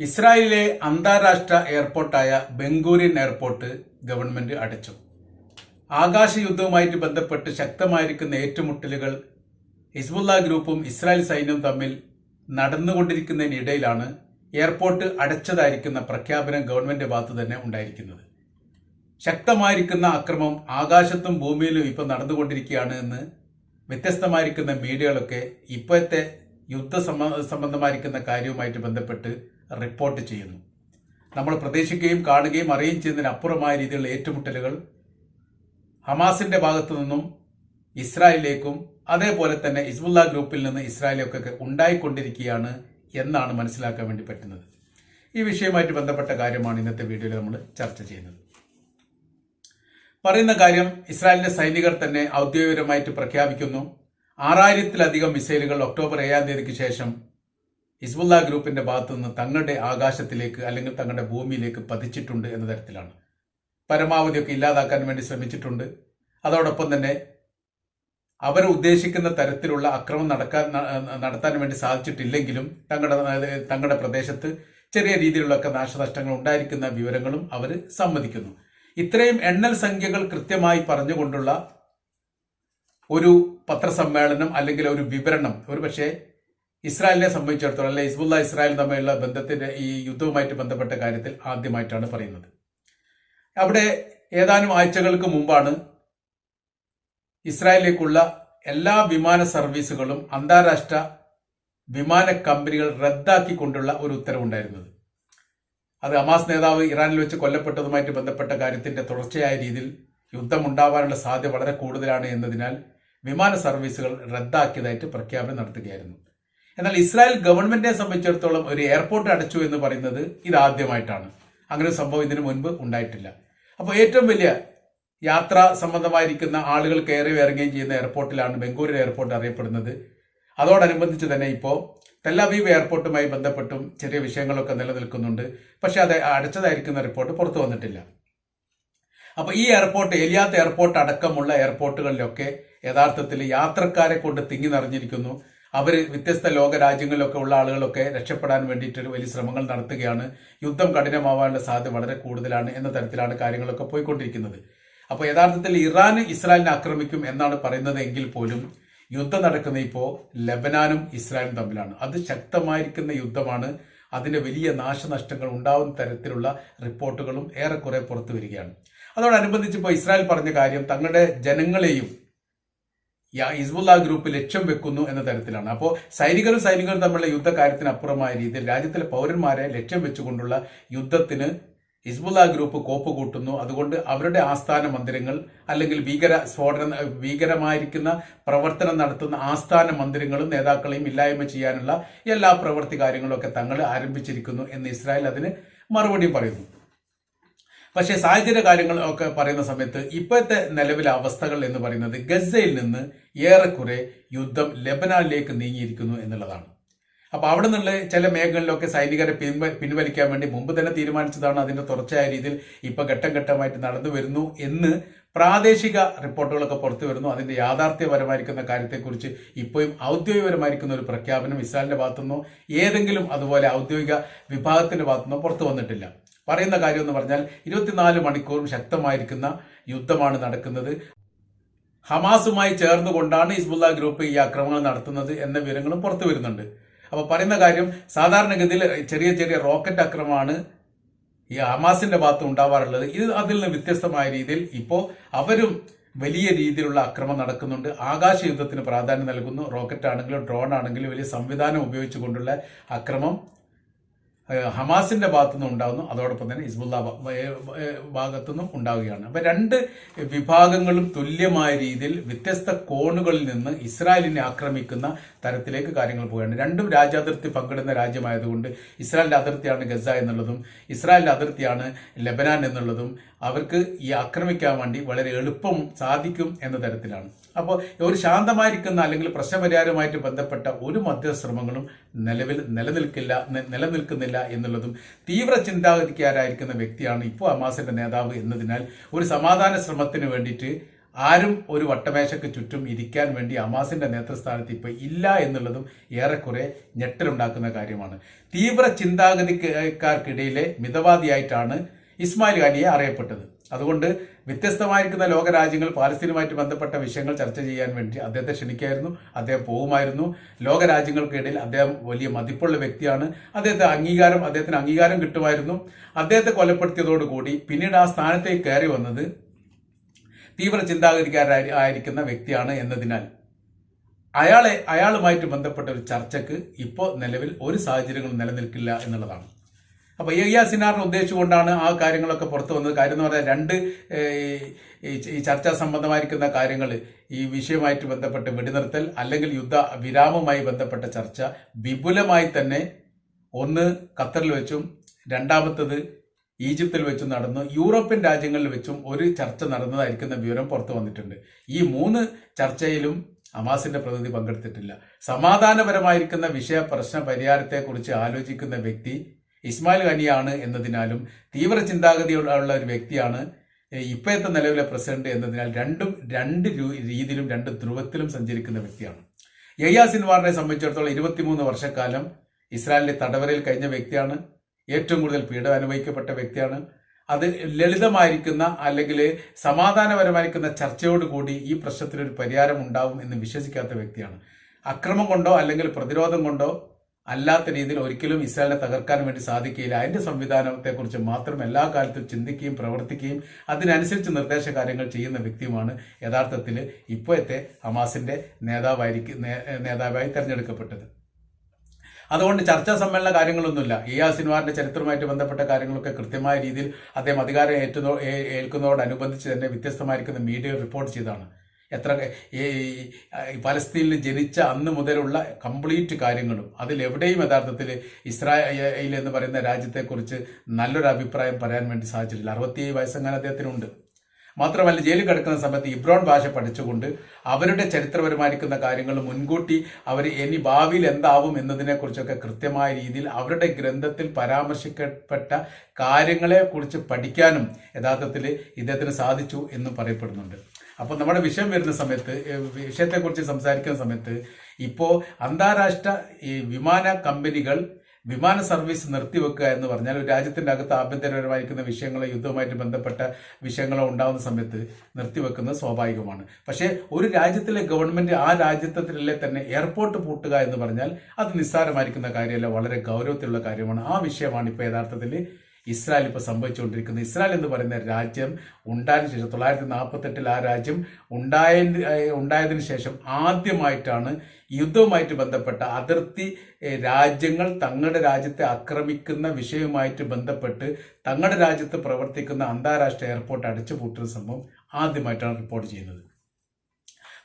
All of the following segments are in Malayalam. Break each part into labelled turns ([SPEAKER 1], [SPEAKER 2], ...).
[SPEAKER 1] ഇസ്രായേലിലെ അന്താരാഷ്ട്ര എയർപോർട്ടായ ബംഗൂരിൻ എയർപോർട്ട് ഗവൺമെന്റ് അടച്ചു. ആകാശ യുദ്ധവുമായിട്ട് ബന്ധപ്പെട്ട് ശക്തമായിരിക്കുന്ന ഏറ്റുമുട്ടലുകൾ ഹിസ്ബുല്ല ഗ്രൂപ്പും ഇസ്രായേൽ സൈന്യവും തമ്മിൽ നടന്നുകൊണ്ടിരിക്കുന്നതിനിടയിലാണ് എയർപോർട്ട് അടച്ചതായിരിക്കുന്ന പ്രഖ്യാപനം ഗവൺമെന്റ് ഭാഗത്ത് തന്നെ ഉണ്ടായിരിക്കുന്നത്. ശക്തമായിരിക്കുന്ന അക്രമം ആകാശത്തും ഭൂമിയിലും ഇപ്പോൾ നടന്നുകൊണ്ടിരിക്കുകയാണ് എന്ന് വ്യത്യസ്തമായിരിക്കുന്ന മീഡിയകളൊക്കെ ഇപ്പോഴത്തെ യുദ്ധ സംബന്ധമായിരിക്കുന്ന കാര്യവുമായിട്ട് ബന്ധപ്പെട്ട് റിപ്പോർട്ട് ചെയ്യുന്നു. നമ്മൾ പ്രതീക്ഷിക്കുകയും കാണുകയും അറിയുകയും ചെയ്യുന്നതിനപ്പുറമായ രീതിയിലുള്ള ഏറ്റുമുട്ടലുകൾ ഹമാസിന്റെ ഭാഗത്തു നിന്നും ഇസ്രായേലിലേക്കും അതേപോലെ തന്നെ ഇസ്ബുല്ല ഗ്രൂപ്പിൽ നിന്ന് ഇസ്രായേലിലേക്കൊക്കെ ഉണ്ടായിക്കൊണ്ടിരിക്കുകയാണ് എന്നാണ് മനസ്സിലാക്കാൻ വേണ്ടി പറ്റുന്നത്. ഈ വിഷയവുമായിട്ട് ബന്ധപ്പെട്ട കാര്യമാണ് ഇന്നത്തെ വീഡിയോയിൽ നമ്മൾ ചർച്ച ചെയ്യുന്നത്. പറയുന്ന കാര്യം ഇസ്രായേലിന്റെ സൈനികർ തന്നെ ഔദ്യോഗികമായിട്ട് പ്രഖ്യാപിക്കുന്നു. ആറായിരത്തിലധികം മിസൈലുകൾ ഒക്ടോബർ ഏഴാം തീയതിക്ക് ശേഷം ഹിസ്ബുള്ള ഗ്രൂപ്പിന്റെ ഭാഗത്തു നിന്ന് തങ്ങളുടെ ആകാശത്തിലേക്ക് അല്ലെങ്കിൽ തങ്ങളുടെ ഭൂമിയിലേക്ക് പതിച്ചിട്ടുണ്ട് എന്ന തരത്തിലാണ്. പരമാവധിയൊക്കെ ഇല്ലാതാക്കാൻ വേണ്ടി ശ്രമിച്ചിട്ടുണ്ട്. അതോടൊപ്പം തന്നെ അവർ ഉദ്ദേശിക്കുന്ന തരത്തിലുള്ള അക്രമം നടക്കാൻ നടത്താൻ വേണ്ടി സാധിച്ചിട്ടില്ലെങ്കിലും തങ്ങളുടെ തങ്ങളുടെ പ്രദേശത്ത് ചെറിയ രീതിയിലുള്ളൊക്കെ നാശനഷ്ടങ്ങൾ ഉണ്ടായിരിക്കുന്ന വിവരങ്ങളും അവർ സമ്മതിക്കുന്നു. ഇത്രയും എണ്ണൽ സംഖ്യകൾ കൃത്യമായി പറഞ്ഞുകൊണ്ടുള്ള ഒരു പത്രസമ്മേളനം അല്ലെങ്കിൽ ഒരു വിവരണം ഒരു പക്ഷേ ഇസ്രായേലിനെ സംബന്ധിച്ചിടത്തോളം അല്ലെ ഹിസ്ബുല്ല ഇസ്രായേൽ തമ്മിലുള്ള ബന്ധത്തിന്റെ ഈ യുദ്ധവുമായിട്ട് ബന്ധപ്പെട്ട കാര്യത്തിൽ ആദ്യമായിട്ടാണ് പറയുന്നത്. അവിടെ ഏതാനും ആഴ്ചകൾക്ക് മുമ്പാണ് ഇസ്രായേലിലേക്കുള്ള എല്ലാ വിമാന സർവീസുകളും അന്താരാഷ്ട്ര വിമാന കമ്പനികൾ റദ്ദാക്കിക്കൊണ്ടുള്ള ഒരു ഉത്തരവുണ്ടായിരുന്നത്. അത് അമാസ് നേതാവ് ഇറാനിൽ വെച്ച് കൊല്ലപ്പെട്ടതുമായിട്ട് ബന്ധപ്പെട്ട കാര്യത്തിന്റെ തുടർച്ചയായ രീതിയിൽ യുദ്ധം ഉണ്ടാവാനുള്ള സാധ്യത വളരെ കൂടുതലാണ് എന്നതിനാൽ വിമാന സർവീസുകൾ റദ്ദാക്കിയതായിട്ട് പ്രഖ്യാപനം നടത്തുകയായിരുന്നു. എന്നാൽ ഇസ്രായേൽ ഗവൺമെന്റിനെ സംബന്ധിച്ചിടത്തോളം ഒരു എയർപോർട്ട് അടച്ചു എന്ന് പറയുന്നത് ഇതാദ്യമായിട്ടാണ് അങ്ങനെ സംഭവം ഇതിനു മുൻപ് ഉണ്ടായിട്ടില്ല. അപ്പോൾ ഏറ്റവും വലിയ യാത്ര സംബന്ധമായിരിക്കുന്ന ആളുകൾ കയറി ഇറങ്ങുകയും ചെയ്യുന്ന എയർപോർട്ടിലാണ് ബംഗൂരു എയർപോർട്ട് അറിയപ്പെടുന്നത്. അതോടനുബന്ധിച്ച് തന്നെ ഇപ്പോൾ ടെല്ലവീവ് എയർപോർട്ടുമായി ബന്ധപ്പെട്ടും ചെറിയ വിഷയങ്ങളൊക്കെ നിലനിൽക്കുന്നുണ്ട്. പക്ഷെ അത് അടച്ചതായിരിക്കുന്ന റിപ്പോർട്ട് പുറത്തു വന്നിട്ടില്ല. അപ്പൊ ഈ എയർപോർട്ട് എലിയാത്ത എയർപോർട്ട് അടക്കമുള്ള എയർപോർട്ടുകളിലൊക്കെ യഥാർത്ഥത്തിൽ യാത്രക്കാരെ കൊണ്ട് തിങ്ങി നിറഞ്ഞിരിക്കുന്നു. അവർ വ്യത്യസ്ത ലോക രാജ്യങ്ങളിലൊക്കെ ഉള്ള ആളുകളൊക്കെ രക്ഷപ്പെടാൻ വേണ്ടിയിട്ട് വലിയ ശ്രമങ്ങൾ നടത്തുകയാണ്. യുദ്ധം കഠിനമാവാനുള്ള സാധ്യത വളരെ കൂടുതലാണ് എന്ന തരത്തിലാണ് കാര്യങ്ങളൊക്കെ പോയിക്കൊണ്ടിരിക്കുന്നത്. അപ്പോൾ യഥാർത്ഥത്തിൽ ഇറാൻ ഇസ്രായേലിനെ ആക്രമിക്കും എന്നാണ് പറയുന്നത് എങ്കിൽ പോലും യുദ്ധം നടക്കുന്ന ഇപ്പോൾ ലബനാനും ഇസ്രായേലും തമ്മിലാണ്. അത് ശക്തമായിരിക്കുന്ന യുദ്ധമാണ്. അതിന്റെ വലിയ നാശനഷ്ടങ്ങൾ ഉണ്ടാവുന്ന തരത്തിലുള്ള റിപ്പോർട്ടുകളും ഏറെക്കുറെ പുറത്തു വരികയാണ്. അതോടനുബന്ധിച്ച് ഇപ്പോൾ ഇസ്രായേൽ പറഞ്ഞ കാര്യം തങ്ങളുടെ ജനങ്ങളെയും ഹിസ്ബുള്ള ഗ്രൂപ്പ് ലക്ഷ്യം വെക്കുന്നു എന്ന തരത്തിലാണ്. അപ്പോൾ സൈനികരും സൈനികരും തമ്മിലുള്ള യുദ്ധ കാര്യത്തിന് അപ്പുറമായ രീതിയിൽ രാജ്യത്തിലെ പൗരന്മാരെ ലക്ഷ്യം വെച്ചുകൊണ്ടുള്ള യുദ്ധത്തിന് ഹിസ്ബുല്ല ഗ്രൂപ്പ് കോപ്പ് കൂട്ടുന്നു. അതുകൊണ്ട് അവരുടെ ആസ്ഥാന മന്ദിരങ്ങൾ അല്ലെങ്കിൽ ഭീകര സ്ഫോടന ഭീകരമായിരിക്കുന്ന പ്രവർത്തനം നടത്തുന്ന ആസ്ഥാന മന്ദിരങ്ങളും നേതാക്കളെയും ഇല്ലായ്മ ചെയ്യാനുള്ള എല്ലാ പ്രവൃത്തി കാര്യങ്ങളൊക്കെ തങ്ങൾ ആരംഭിച്ചിരിക്കുന്നു എന്ന് ഇസ്രായേൽ അതിന് മറുപടി പറയുന്നു. പക്ഷേ സാഹചര്യ കാര്യങ്ങൾ ഒക്കെ പറയുന്ന സമയത്ത് ഇപ്പോഴത്തെ നിലവിലെ അവസ്ഥകൾ എന്ന് പറയുന്നത് ഗസയിൽ നിന്ന് ഏറെക്കുറെ യുദ്ധം ലെബനാനിലേക്ക് നീങ്ങിയിരിക്കുന്നു എന്നുള്ളതാണ്. അപ്പോൾ അവിടെ നിന്നുള്ള ചില മേഖലകളിലൊക്കെ സൈനികരെ പിൻവ പിൻവലിക്കാൻ വേണ്ടി മുമ്പ് തന്നെ തീരുമാനിച്ചതാണ് അതിന്റെ തുടർച്ചയായ രീതിയിൽ ഇപ്പോൾ ഘട്ടം ഘട്ടമായിട്ട് നടന്നു വരുന്നു എന്ന് പ്രാദേശിക റിപ്പോർട്ടുകളൊക്കെ പുറത്തു വരുന്നു. അതിന്റെ യാഥാർത്ഥ്യപരമായിരിക്കുന്ന കാര്യത്തെക്കുറിച്ച് ഇപ്പോഴും ഔദ്യോഗികപരമായിരിക്കുന്ന ഒരു പ്രഖ്യാപനം ഇസ്രായേലിന്റെ ഭാഗത്തുനിന്നോ ഏതെങ്കിലും അതുപോലെ ഔദ്യോഗിക വിഭാഗത്തിന്റെ ഭാഗത്തുനിന്നോ പുറത്തു വന്നിട്ടില്ല. പറയുന്ന കാര്യം എന്ന് പറഞ്ഞാൽ ഇരുപത്തിനാല് മണിക്കൂറും ശക്തമായിരിക്കുന്ന യുദ്ധമാണ് നടക്കുന്നത്. ഹമാസുമായി ചേർന്നുകൊണ്ടാണ് ഹിസ്ബുല്ല ഗ്രൂപ്പ് ഈ ആക്രമണങ്ങൾ നടത്തുന്നത് എന്ന വിവരങ്ങളും പുറത്തു വരുന്നുണ്ട്. അപ്പൊ പറയുന്ന കാര്യം സാധാരണഗതിയിൽ ചെറിയ ചെറിയ റോക്കറ്റ് ആക്രമണമാണ് ഈ ഹമാസിന്റെ ഭാഗത്ത് ഉണ്ടാവാറുള്ളത്. ഇത് അതിൽ നിന്ന് വ്യത്യസ്തമായ രീതിയിൽ ഇപ്പോൾ അവരും വലിയ രീതിയിലുള്ള അക്രമം നടക്കുന്നുണ്ട്. ആകാശ യുദ്ധത്തിന് പ്രാധാന്യം നൽകുന്നു. റോക്കറ്റ് ആണെങ്കിലും ഡ്രോൺ ആണെങ്കിലും വലിയ സംവിധാനം ഉപയോഗിച്ചുകൊണ്ടുള്ള അക്രമം ഹമാസിന്റെ ഭാഗത്തുനിന്ന് ഉണ്ടാകുന്നു. അതോടൊപ്പം തന്നെ ഹിസ്ബുല്ല ഭാഗത്തുനിന്നും ഉണ്ടാവുകയാണ്. അപ്പൊ രണ്ട് വിഭാഗങ്ങളും തുല്യമായ രീതിയിൽ വ്യത്യസ്ത കോണുകളിൽ നിന്ന് ഇസ്രായേലിനെ ആക്രമിക്കുന്ന തരത്തിലേക്ക് കാര്യങ്ങൾ പോവുകയാണ്. രണ്ടും രാജ്യാതിർത്തി പങ്കിടുന്ന രാജ്യമായതുകൊണ്ട് ഇസ്രായേലിന്റെ അതിർത്തിയാണ് ഗസ എന്നുള്ളതും ഇസ്രായേലിന്റെ അതിർത്തിയാണ് ലെബനാൻ എന്നുള്ളതും അവർക്ക് ഈ ആക്രമിക്കാൻ വേണ്ടി വളരെ എളുപ്പം സാധിക്കും എന്ന തരത്തിലാണ്. അപ്പോൾ ഒരു ശാന്തമായിരിക്കുന്ന അല്ലെങ്കിൽ പ്രശ്നപരിഹാരവുമായിട്ട് ബന്ധപ്പെട്ട ഒരു മധ്യശ്രമങ്ങളും നിലവിൽ നിലനിൽക്കില്ല നിലനിൽക്കുന്നില്ല എന്നുള്ളതും തീവ്ര ചിന്താഗതിക്കാരായിരിക്കുന്ന വ്യക്തിയാണ് ഇപ്പോൾ അമാസിന്റെ നേതാവ് എന്നതിനാൽ ഒരു സമാധാന ശ്രമത്തിന് വേണ്ടിയിട്ട് ആരും ഒരു വട്ടമേശയ്ക്ക് ചുറ്റും ഇരിക്കാൻ വേണ്ടി അമാസിന്റെ നേതൃസ്ഥാനത്ത് ഇപ്പോൾ ഇല്ല എന്നുള്ളതും ഏറെക്കുറെ ഞെട്ടലുണ്ടാക്കുന്ന കാര്യമാണ്. തീവ്ര ചിന്താഗതിക്കാർക്കിടയിലെ മിതവാദിയായിട്ടാണ് ഇസ്മായിൽ ഖാനിയെ അറിയപ്പെട്ടത്. അതുകൊണ്ട് വ്യത്യസ്തമായിരിക്കുന്ന ലോകരാജ്യങ്ങൾ പാലസ്തീനുമായിട്ട് ബന്ധപ്പെട്ട വിഷയങ്ങൾ ചർച്ച ചെയ്യാൻ വേണ്ടി അദ്ദേഹത്തെ ക്ഷണിക്കായിരുന്നു. അദ്ദേഹം പോകുമായിരുന്നു ലോകരാജ്യങ്ങൾക്കിടയിൽ അദ്ദേഹം വലിയ മതിപ്പുള്ള വ്യക്തിയാണ്. അദ്ദേഹത്തെ അംഗീകാരം അദ്ദേഹത്തിന് അംഗീകാരം കിട്ടുമായിരുന്നു. അദ്ദേഹത്തെ കൊലപ്പെടുത്തിയതോടുകൂടി പിന്നീട് ആ സ്ഥാനത്തേക്ക് കയറി വന്നത് തീവ്ര ചിന്താഗതിക്കാരായി ആയിരിക്കുന്ന വ്യക്തിയാണ് എന്നതിനാൽ അയാളെ അയാളുമായിട്ട് ബന്ധപ്പെട്ട ഒരു ചർച്ചയ്ക്ക് ഇപ്പോൾ നിലവിൽ ഒരു സാഹചര്യങ്ങളും നിലനിൽക്കില്ല എന്നുള്ളതാണ്. അപ്പൊ യഹിയ സിനാറിനെ ഉദ്ദേശിച്ചുകൊണ്ടാണ് ആ കാര്യങ്ങളൊക്കെ പുറത്തു വന്നത്. കാര്യം എന്ന് പറഞ്ഞാൽ രണ്ട് ഈ ചർച്ചാ സംബന്ധമായിരിക്കുന്ന കാര്യങ്ങൾ ഈ വിഷയമായിട്ട് ബന്ധപ്പെട്ട് വെടിനിർത്തൽ അല്ലെങ്കിൽ യുദ്ധ വിരാമവുമായി ബന്ധപ്പെട്ട ചർച്ച വിപുലമായി തന്നെ ഒന്ന് ഖത്തറിൽ വെച്ചും രണ്ടാമത്തത് ഈജിപ്തിൽ വെച്ചും നടന്നു. യൂറോപ്യൻ രാജ്യങ്ങളിൽ വെച്ചും ഒരു ചർച്ച നടന്നതായിരിക്കുന്ന വിവരം പുറത്തു വന്നിട്ടുണ്ട്. ഈ മൂന്ന് ചർച്ചയിലും ഹമാസിന്റെ പ്രതിനിധി പങ്കെടുത്തിട്ടില്ല. സമാധാനപരമായിരിക്കുന്ന വിഷയ പ്രശ്ന പരിഹാരത്തെക്കുറിച്ച് ആലോചിക്കുന്ന വ്യക്തി ഇസ്മായിൽ ഖനിയാണ് എന്നതിനാലും തീവ്ര ചിന്താഗതിയുള്ള ഒരു വ്യക്തിയാണ് ഇപ്പോഴത്തെ നിലവിലെ പ്രസിഡന്റ് എന്നതിനാൽ രണ്ടും രണ്ട് രീതിയിലും രണ്ട് ധ്രുവത്തിലും സഞ്ചരിക്കുന്ന വ്യക്തിയാണ്. യയ്യാ സിൻവാറിനെ സംബന്ധിച്ചിടത്തോളം ഇരുപത്തിമൂന്ന് വർഷക്കാലം ഇസ്രായേലിലെ തടവരയിൽ കഴിഞ്ഞ വ്യക്തിയാണ് ഏറ്റവും കൂടുതൽ പീഡനം അനുഭവിക്കപ്പെട്ട വ്യക്തിയാണ്. അത് ലളിതമായിരിക്കുന്ന അല്ലെങ്കിൽ സമാധാനപരമായിരിക്കുന്ന ചർച്ചയോടുകൂടി ഈ പ്രശ്നത്തിനൊരു പരിഹാരം ഉണ്ടാവും എന്ന് വിശ്വസിക്കാത്ത വ്യക്തിയാണ്. അക്രമം കൊണ്ടോ അല്ലെങ്കിൽ പ്രതിരോധം കൊണ്ടോ അല്ലാത്ത രീതിയിൽ ഒരിക്കലും ഇസ്രായേലിനെ തകർക്കാൻ വേണ്ടി സാധിക്കില്ല അതിന്റെ സംവിധാനത്തെക്കുറിച്ച് മാത്രം എല്ലാ കാലത്തും ചിന്തിക്കുകയും പ്രവർത്തിക്കുകയും അതിനനുസരിച്ച് നിർദ്ദേശ കാര്യങ്ങൾ ചെയ്യുന്ന വ്യക്തിയുമാണ് യഥാർത്ഥത്തിൽ ഇപ്പോഴത്തെ ഹമാസിന്റെ നേതാവായിരിക്കും നേതാവായി തെരഞ്ഞെടുക്കപ്പെട്ടത്. അതുകൊണ്ട് ചർച്ചാ സമ്മേളന കാര്യങ്ങളൊന്നുമില്ല. ഇ ആ സിനിമാറിന്റെ ചരിത്രവുമായിട്ട് ബന്ധപ്പെട്ട കാര്യങ്ങളൊക്കെ കൃത്യമായ രീതിയിൽ അദ്ദേഹം അധികാരം ഏറ്റുന്നോ ഏൽക്കുന്നതോടനുബന്ധിച്ച് തന്നെ വ്യത്യസ്തമായിരിക്കുന്ന മീഡിയ റിപ്പോർട്ട് ചെയ്താണ് എത്ര ഈ പലസ്തീനിൽ ജനിച്ച അന്ന് മുതലുള്ള കംപ്ലീറ്റ് കാര്യങ്ങളും അതിലെവിടെയും യഥാർത്ഥത്തിൽ ഇസ്രായേൽ എന്ന് പറയുന്ന രാജ്യത്തെക്കുറിച്ച് നല്ലൊരു അഭിപ്രായം പറയാൻ വേണ്ടി സാധിച്ചിട്ടില്ല. അറുപത്തിയേഴ് വയസ്സെങ്ങാൻ അദ്ദേഹത്തിനുണ്ട്. മാത്രമല്ല ജയിലിൽ കിടക്കുന്ന സമയത്ത് ഇബ്രോൺ ഭാഷ പഠിച്ചുകൊണ്ട് അവരുടെ ചരിത്രപരമായിരിക്കുന്ന കാര്യങ്ങൾ മുൻകൂട്ടി അവർ ഇനി ഭാവിയിൽ എന്താവും എന്നതിനെക്കുറിച്ചൊക്കെ കൃത്യമായ രീതിയിൽ അവരുടെ ഗ്രന്ഥത്തിൽ പരാമർശിക്കപ്പെട്ട കാര്യങ്ങളെക്കുറിച്ച് പഠിക്കാനും യഥാർത്ഥത്തിൽ ഇദ്ദേഹത്തിന് സാധിച്ചു എന്ന് പറയപ്പെടുന്നുണ്ട്. അപ്പോൾ നമ്മുടെ വിഷയം വരുന്ന സമയത്ത് വിഷയത്തെ വിഷയത്തെക്കുറിച്ച് സംസാരിക്കുന്ന സമയത്ത് ഇപ്പോ അന്താരാഷ്ട്ര ഈ വിമാന കമ്പനികൾ വിമാന സർവീസ് നിർത്തിവെക്കുക എന്ന് പറഞ്ഞാൽ ഒരു രാജ്യത്തിന്റെ അകത്ത് ആഭ്യന്തരപരമായിരിക്കുന്ന വിഷയങ്ങളോ യുദ്ധവുമായിട്ട് ബന്ധപ്പെട്ട വിഷയങ്ങളോ ഉണ്ടാകുന്ന സമയത്ത് നിർത്തിവെക്കുന്നത് സ്വാഭാവികമാണ്. പക്ഷേ ഒരു രാജ്യത്തിലെ ഗവൺമെന്റ് ആ രാജ്യത്തിലെ തന്നെ എയർപോർട്ട് പൂട്ടുക എന്ന് പറഞ്ഞാൽ അത് നിസ്സാരമായിരിക്കുന്ന കാര്യമല്ല വളരെ ഗൗരവത്തിലുള്ള കാര്യമാണ്. ആ വിഷയമാണ് ഇപ്പോൾ യഥാർത്ഥത്തിൽ ഇസ്രായേൽ ഇപ്പോൾ സംഭവിച്ചുകൊണ്ടിരിക്കുന്നത് ഇസ്രായേൽ എന്ന് പറയുന്ന രാജ്യം ഉണ്ടായതിനു ശേഷം തൊള്ളായിരത്തി നാൽപ്പത്തെട്ടിൽ ആ രാജ്യം ഉണ്ടായ ഉണ്ടായതിനു ശേഷം ആദ്യമായിട്ടാണ് യുദ്ധവുമായിട്ട് ബന്ധപ്പെട്ട അതിർത്തി രാജ്യങ്ങൾ തങ്ങളുടെ രാജ്യത്തെ ആക്രമിക്കുന്ന വിഷയവുമായിട്ട് ബന്ധപ്പെട്ട് തങ്ങളുടെ രാജ്യത്ത് പ്രവർത്തിക്കുന്ന അന്താരാഷ്ട്ര എയർപോർട്ട് അടച്ചുപൂട്ടുന്ന സംഭവം ആദ്യമായിട്ടാണ് റിപ്പോർട്ട് ചെയ്യുന്നത്.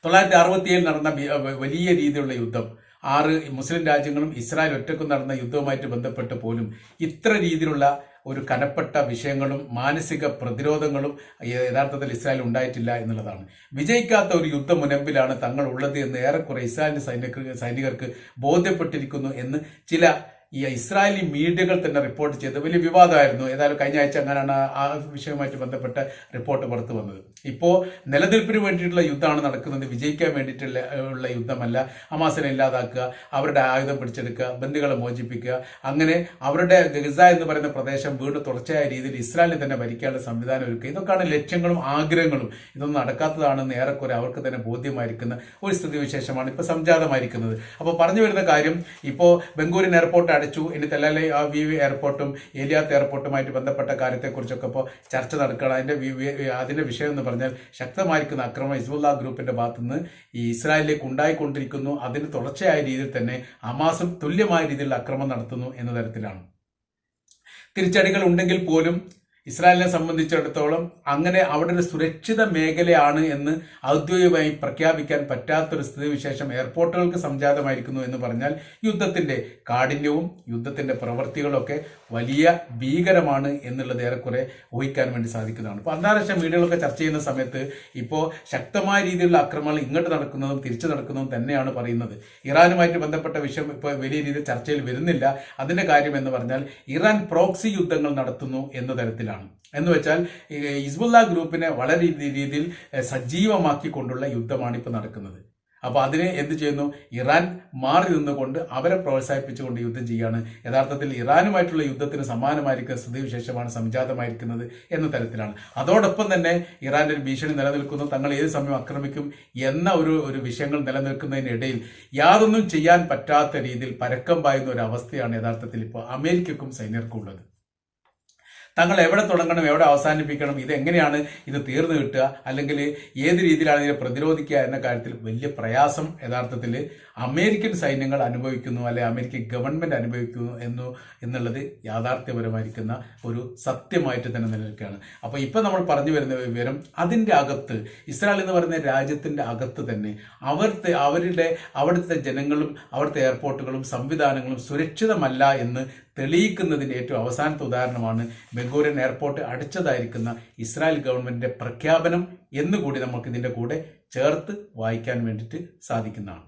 [SPEAKER 1] തൊള്ളായിരത്തി അറുപത്തിയേഴിൽ നടന്ന വലിയ രീതിയിലുള്ള യുദ്ധം ആറ് മുസ്ലിം രാജ്യങ്ങളും ഇസ്രായേൽ ഒറ്റക്കും നടന്ന യുദ്ധവുമായിട്ട് ബന്ധപ്പെട്ട് പോലും ഇത്ര രീതിയിലുള്ള ഒരു കനപ്പെട്ട വിഷയങ്ങളും മാനസിക പ്രതിരോധങ്ങളും യഥാർത്ഥത്തിൽ ഇസ്രായേൽ ഉണ്ടായിട്ടില്ല എന്നുള്ളതാണ്. വിജയിക്കാത്ത ഒരു യുദ്ധ മുനമ്പിലാണ് തങ്ങൾ ഉള്ളത് എന്ന് ഏറെക്കുറെ ഇസ്രായേലിന്റെ സൈനിക സൈനികർക്ക് ബോധ്യപ്പെട്ടിരിക്കുന്നു എന്ന് ചില ഈ ഇസ്രായേലി മീഡിയകൾ തന്നെ റിപ്പോർട്ട് ചെയ്ത്. വലിയ വിവാദമായിരുന്നു. ഏതായാലും കഴിഞ്ഞ ആഴ്ച അങ്ങനെയാണ് ആ- വിഷയവുമായിട്ട് ബന്ധപ്പെട്ട റിപ്പോർട്ട് പുറത്തു വന്നത്. ഇപ്പോൾ നിലനിൽപ്പിന് വേണ്ടിയിട്ടുള്ള യുദ്ധമാണ് നടക്കുന്നത്. വിജയിക്കാൻ വേണ്ടിയിട്ടുള്ള ഉള്ള യുദ്ധമല്ല. ഹമാസിനെ ഇല്ലാതാക്കുക അവരുടെ ആയുധം പിടിച്ചെടുക്കുക ബന്ധുക്കളെ മോചിപ്പിക്കുക. അങ്ങനെ അവരുടെ ഗസ എന്ന് പറയുന്ന പ്രദേശം വീണ്ടും തുടർച്ചയായ രീതിയിൽ ഇസ്രായേലിൽ തന്നെ ഭരിക്കാനുള്ള സംവിധാനം ഒരുക്കുക. ഇതൊക്കെയാണ് ലക്ഷ്യങ്ങളും ആഗ്രഹങ്ങളും. ഇതൊന്നും നടക്കാത്തതാണെന്ന് ഏറെക്കുറെ അവർക്ക് തന്നെ ബോധ്യമായിരിക്കുന്ന ഒരു സ്ഥിതിവിശേഷമാണ് ഇപ്പോൾ സംജാതമായിരിക്കുന്നത്. അപ്പോൾ പറഞ്ഞു വരുന്ന കാര്യം ഇപ്പോൾ ബംഗൂരിൻ എയർപോർട്ട് അടച്ചു ഇനി തെല്ലാലെ ആ വി വി എയർപോർട്ടും ഏലിയാത്ത് എയർപോർട്ടുമായിട്ട് ബന്ധപ്പെട്ട കാര്യത്തെക്കുറിച്ചൊക്കെ ഇപ്പോൾ ചർച്ച നടക്കുകയാണ്. അതിന്റെ അതിന്റെ വിഷയം എന്ന് പറഞ്ഞാൽ ശക്തമായിരിക്കുന്ന അക്രമം ഹിസ്ബുല്ല ഗ്രൂപ്പിന്റെ ഭാഗത്തുനിന്ന് ഈ ഇസ്രായേലിലേക്ക് ഉണ്ടായിക്കൊണ്ടിരിക്കുന്നു. അതിന് തുടർച്ചയായ രീതിയിൽ തന്നെ ഹമാസും തുല്യമായ രീതിയിൽ അക്രമം നടത്തുന്നു എന്ന തരത്തിലാണ്. തിരിച്ചടികൾ ഉണ്ടെങ്കിൽ പോലും ഇസ്രായേലിനെ സംബന്ധിച്ചിടത്തോളം അങ്ങനെ അവിടെ ഒരു സുരക്ഷിത മേഖലയാണ് എന്ന് ഔദ്യോഗികമായി പ്രഖ്യാപിക്കാൻ പറ്റാത്തൊരു സ്ഥിതിവിശേഷം എയർപോർട്ടുകൾക്ക് സംജാതമായിരിക്കുന്നു എന്ന് പറഞ്ഞാൽ യുദ്ധത്തിന്റെ കാഠിന്യവും യുദ്ധത്തിന്റെ പ്രവൃത്തികളൊക്കെ വലിയ ഭീകരമാണ് എന്നുള്ളത് ഏറെക്കുറെ ഊഹിക്കാൻ വേണ്ടി സാധിക്കുന്നതാണ്. ഇപ്പോൾ അന്താരാഷ്ട്ര മീഡിയകളൊക്കെ ചർച്ച ചെയ്യുന്ന സമയത്ത് ഇപ്പോൾ ശക്തമായ രീതിയിലുള്ള ആക്രമണങ്ങൾ ഇങ്ങോട്ട് നടക്കുന്നതും തിരിച്ചു നടക്കുന്നതും തന്നെയാണ് പറയുന്നത്. ഇറാനുമായിട്ട് ബന്ധപ്പെട്ട വിഷയം ഇപ്പോൾ വലിയ രീതിയിൽ ചർച്ചയിൽ വരുന്നില്ല. അതിന്റെ കാര്യം എന്ന് പറഞ്ഞാൽ ഇറാൻ പ്രോക്സി യുദ്ധങ്ങൾ നടത്തുന്നു എന്ന തരത്തിലാണ്. തരത്തിലാണ് എന്ന് വെച്ചാൽ ഹിസ്ബുല്ല ഗ്രൂപ്പിനെ വളരെ രീതിയിൽ സജീവമാക്കി സജീവമാക്കിക്കൊണ്ടുള്ള യുദ്ധമാണ് ഇപ്പോൾ നടക്കുന്നത്. അപ്പോൾ അതിനെ എന്ത് ചെയ്യുന്നു? ഇറാൻ മാറി നിന്നുകൊണ്ട് അവരെ പ്രോത്സാഹിപ്പിച്ചുകൊണ്ട് യുദ്ധം ചെയ്യുകയാണ് യഥാർത്ഥത്തിൽ ഇറാനുമായിട്ടുള്ള യുദ്ധത്തിന് സമാനമായിരിക്കുന്ന സ്ഥിതിവിശേഷമാണ് സംജാതമായിരിക്കുന്നത് എന്ന തരത്തിലാണ്. അതോടൊപ്പം തന്നെ ഇറാന്റെ ഒരു ഭീഷണി നിലനിൽക്കുന്നു. തങ്ങൾ ഏത് സമയം ആക്രമിക്കും എന്ന ഒരു ഒരു വിഷയങ്ങൾ നിലനിൽക്കുന്നതിനിടയിൽ യാതൊന്നും ചെയ്യാൻ പറ്റാത്ത രീതിയിൽ പരക്കം പായുന്ന ഒരു അവസ്ഥയാണ് യഥാർത്ഥത്തിൽ ഇപ്പോൾ അമേരിക്കക്കും സൈന്യർക്കും ഉള്ളത്. തങ്ങൾ എവിടെ തുടങ്ങണം എവിടെ അവസാനിപ്പിക്കണം ഇത് എങ്ങനെയാണ് ഇത് തീർന്നു കിട്ടുക അല്ലെങ്കിൽ ഏത് രീതിയിലാണ് ഇതിനെ പ്രതിരോധിക്കുക എന്ന കാര്യത്തിൽ വലിയ പ്രയാസം യഥാർത്ഥത്തിൽ അമേരിക്കൻ സൈന്യങ്ങൾ അനുഭവിക്കുന്നു അല്ലെ അമേരിക്കൻ ഗവൺമെന്റ് അനുഭവിക്കുന്നു എന്നു എന്നുള്ളത് യാഥാർത്ഥ്യപരമായിരിക്കുന്ന ഒരു സത്യമായിട്ട് തന്നെ നിലനിൽക്കുകയാണ്. അപ്പോൾ ഇപ്പം നമ്മൾ പറഞ്ഞു വരുന്ന വിവരം അതിന്റെ അകത്ത് ഇസ്രായേൽ എന്ന് പറയുന്ന രാജ്യത്തിന്റെ അകത്ത് തന്നെ അവരുടെ അവരുടെ അവിടുത്തെ ജനങ്ങളും അവിടുത്തെ എയർപോർട്ടുകളും സംവിധാനങ്ങളും സുരക്ഷിതമല്ല എന്ന് തെളിയിക്കുന്നതിന്റെ ഏറ്റവും അവസാനത്തെ ഉദാഹരണമാണ് ബെഗോറിയൻ എയർപോർട്ട് അടച്ചതായിരിക്കുന്ന ഇസ്രായേൽ ഗവൺമെന്റിന്റെ പ്രഖ്യാപനം എന്നുകൂടി നമുക്ക് ഇതിന്റെ കൂടെ ചേർത്ത് വായിക്കാൻ വേണ്ടിയിട്ട് സാധിക്കുന്നതാണ്.